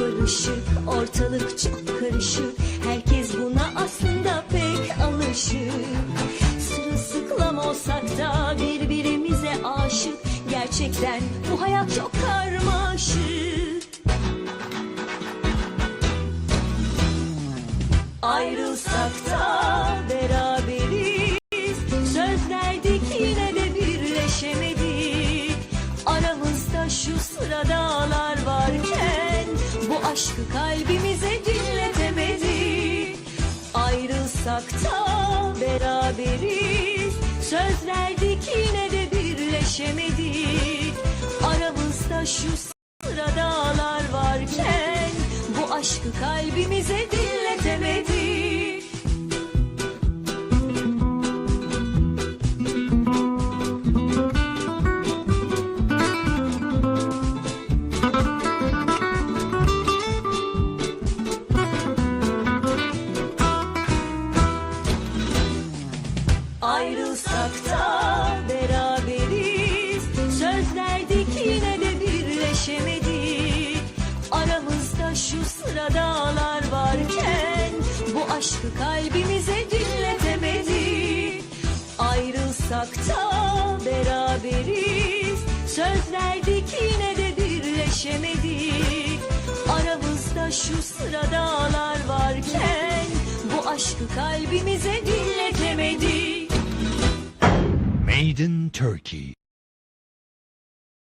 barışık ortalık çok karışık. Herkes buna aslında pek alışık. Sırılsıklam olsak da birbirimize aşık. Gerçekten bu hayat çok karmaşık. Ayrılsak da beraberiz. Söz verdik yine de birleşemedik. Aramızda şu sıra dağlar varken Bu aşkı kalbimize dinletemedik. Ayrılsak da beraberiz. Söz verdik yine de birleşemedik. Aramızda şu sıra dağlar varken Bu aşkı kalbimize dinletemedik Ayrılsak da beraberiz. Söz verdik yine de birleşemedik. Aramızda şu sıra dağlar varken Bu aşkı kalbimize dinletemedik. Ayrılsak da beraberiz. Söz verdik yine de birleşemedik. Aramızda şu sıra dağlar varken Bu aşkı kalbimize dinletemedik Maiden Turkey.